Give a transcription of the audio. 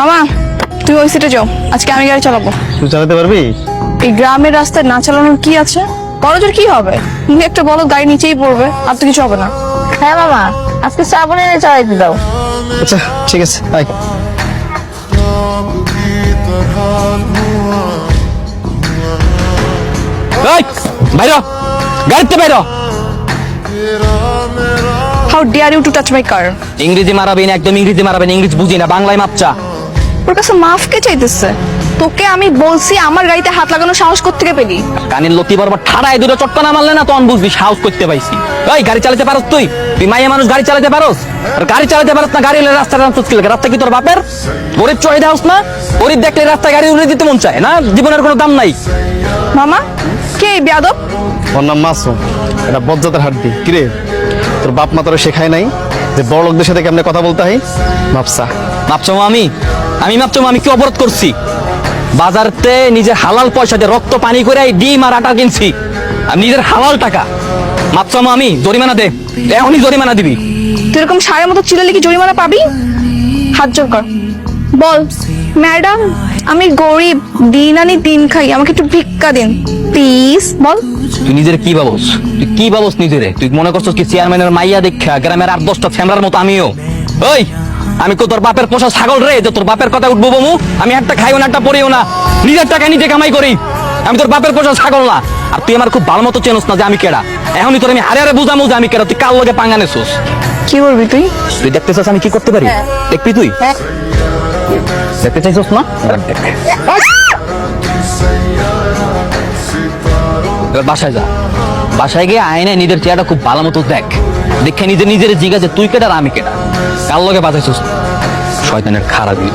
মামা তুমি ওই সিটে যাও। আজকে আমি গাড়ি চালাবো। তুই চালাতে পারবি? এই গ্রামের রাস্তায় না চালানোর কি আছে? বড়জোর কি হবে? তুমি একটা বলো গাড়ি নিচেই পড়বে আর তো কিছু হবে না। হ্যাঁ মামা আজকে শ্রাবণ এনে চালাইতে দাও। আচ্ছা ঠিক আছে আয় এই বাইর হ। গাড়িতে বাইর। How dare you to touch my car ইংরেজি মারাবেন একদম ইংরেজি মারাবেন ইংরেজি বুঝি না বাংলায় মাপচা। ওর কাছে মাফ কে চাইতেছে? তোকে আমি বলছি আমার গাড়িতে হাত লাগানো সাহস কোত্থেকে পেলি? কানের লতি বরাবর ঠাড়ায় দুটো চটকা না মারলে না তখন বুঝবি সাহস করতে পাইছি। ওই গাড়ি চালাতে পারস তুই? তুই মাইয়া মানুষ গাড়ি চালাতে পারস? আর গাড়ি চালাতে পারস না গাড়ি হলে রাস্তা রাস্তা কি লাগে রাস্তা কি তোর বাপের? গরিব চড়ে দেওস না? গরিব দেখলে রাস্তায় গাড়ি উড়ে দিতে মন চায় না? জীবনের কোনো দাম নাই। মামা কে বেয়াদব? ওর নাম মাসুম। এটা বজ্জাতের হাড্ডি। কিরে তোর বাপ মা তোরা শেখায় নাই যে বড় লোকদের সাথে কেমনে কথা বলতে হয়? ভাবসা মাপছো আমি? আমি মাপছো আমি কি অবরোধ করছি? বাজারতে নিজের হালাল পয়সা দিয়ে রক্ত পানি করে এই ডিম আর আটা কিনছি। আমি নিজের হালাল টাকা। মাপছো আমি জরিমানা দে। এখনই জরিমানা দিবি। তুই এরকম সারের মতো চিলালে কি জরিমানা পাবি? হাত জোর কর। বল ম্যাডাম আমি গরিব দিন আনি দিন খাই আমাকে একটু ভিক্ষা দিন। প্লিজ বল। তুই নিজের কি ভাবস? তুই কি ভাবস নিজেরে? তুই মনে করছিস কি চেয়ারম্যানের মাইয়া দেখা গ্রামের আট দশটা ফ্যামলার মতো আমিও? ওই! আমি কো তোর বাপের পোষা ছাগল রে যে তোর বাপের কথা উঠবো বমু? আমি একটা খাইও না একটা পড়িও না। নিজের টাকা নিজে কামাই করি। আমি তোর বাপের পোষা ছাগল না। আর তুই আমার খুব ভালো মতো চেনস না যে আমি কেডা। এখনই তোর আমি হারে হারে বুঝামু যে আমি কেডা। তুই কাল লগে পাঙ্গানে ছোস কি করবি তুই? তুই দেখতে চাস আমি কি করতে পারি? দেখবি তুই? হ্যাঁ। দেখতে চাইছস না? এবার বাসায় যা। বাসায় গিয়ে আয়নায় নিজের চেহারাটা খুব ভালো মতো দেখ। দেখে নিজে নিজের জিজ্ঞাসা তুই কেটা আর আমি কেটা কার লগে বাজাইছিস? শয়তানের খারাপই